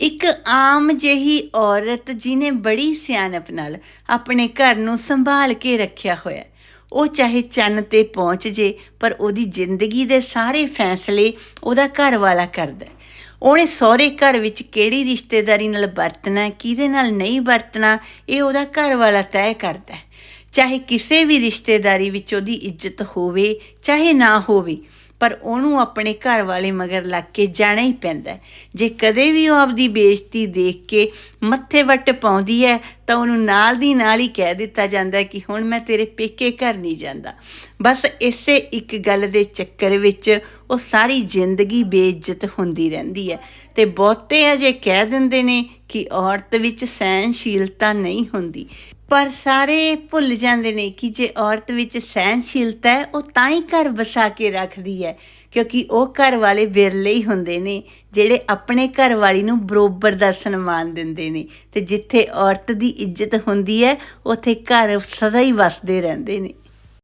ਇੱਕ ਆਮ ਜਿਹੀ ਔਰਤ ਜਿਨੇ ਬੜੀ ਸਿਆਣਪ ਨਾਲ ਆਪਣੇ ਘਰ ਨੂੰ ਸੰਭਾਲ ਕੇ ਰੱਖਿਆ ਹੋਇਆ ਉਹ ਚਾਹੇ ਚੰਨ ਤੇ ਪਹੁੰਚ ਜੇ, ਪਰ ਉਹਦੀ ਜ਼ਿੰਦਗੀ ਦੇ ਸਾਰੇ ਫੈਸਲੇ ਉਹਦਾ ਘਰ ਵਾਲਾ ਕਰਦਾ ਉਹਨੇ ਸਹੁਰੇ ਘਰ ਵਿੱਚ ਕਿਹੜੀ ਰਿਸ਼ਤੇਦਾਰੀ ਨਾਲ ਵਰਤਣਾ, ਕਿਹਦੇ ਨਾਲ ਨਹੀਂ ਵਰਤਣਾ, ਇਹ ਉਹਦਾ ਘਰ ਵਾਲਾ ਤੈਅ ਕਰਦਾ ਚਾਹੇ ਕਿਸੇ ਵੀ ਰਿਸ਼ਤੇਦਾਰੀ ਵਿੱਚ ਉਹਦੀ ਇੱਜ਼ਤ ਹੋਵੇ, ਚਾਹੇ ਨਾ ਹੋਵੇ ਪਰ ਉਹਨੂੰ ਆਪਣੇ ਘਰ ਵਾਲੇ ਮਗਰ ਲੱਗ ਕੇ ਜਾਣਾ ਹੀ ਪੈਂਦਾ ਜੇ ਕਦੇ ਵੀ ਉਹ ਆਪਦੀ ਬੇਇੱਜ਼ਤੀ ਦੇਖ ਕੇ ਮੱਥੇ ਵੱਟ ਪਾਉਂਦੀ ਹੈ, ਤਾਂ ਉਹਨੂੰ ਨਾਲ ਦੀ ਨਾਲ ਹੀ ਕਹਿ ਦਿੱਤਾ ਜਾਂਦਾ ਕਿ ਹੁਣ ਮੈਂ ਤੇਰੇ ਪੇਕੇ ਘਰ ਨਹੀਂ ਜਾਂਦਾ। ਬਸ ਇਸੇ ਇੱਕ ਗੱਲ ਦੇ ਚੱਕਰ ਵਿੱਚ ਉਹ ਸਾਰੀ ਜ਼ਿੰਦਗੀ ਬੇਇੱਜ਼ਤ ਹੁੰਦੀ ਰਹਿੰਦੀ ਹੈ। ਤੇ ਬਹੁਤੇ ਅਜੇ ਕਹਿ ਦਿੰਦੇ ਨੇ ਕਿ ਔਰਤ ਵਿੱਚ ਸਹਿਨਸ਼ੀਲਤਾ ਨਹੀਂ ਹੁੰਦੀ। ਪਰ ਸਾਰੇ ਭੁੱਲ ਜਾਂਦੇ ਨੇ ਕਿ ਜੇ ਔਰਤ ਵਿੱਚ ਸਹਿਨਸ਼ੀਲਤਾ ਹੈ, ਉਹ ਤਾਂ ਹੀ ਘਰ ਵਸਾ ਕੇ ਰੱਖਦੀ ਹੈ, ਕਿਉਂਕਿ ਉਹ ਘਰ ਵਾਲੇ ਵਿਰਲੇ ਹੀ ਹੁੰਦੇ ਨੇ, ਜਿਹੜੇ ਆਪਣੇ ਘਰ ਵਾਲੀ ਨੂੰ ਬਰੋਬਰ ਦਾ ਸਨਮਾਨ ਦਿੰਦੇ ਨੇ। ਤੇ ਜਿੱਥੇ ਔਰਤ ਦੀ ਇੱਜ਼ਤ ਹੁੰਦੀ ਹੈ, ਉੱਥੇ ਘਰ ਸਦਾ ਹੀ ਵਸਦੇ ਰਹਿੰਦੇ ਨੇ।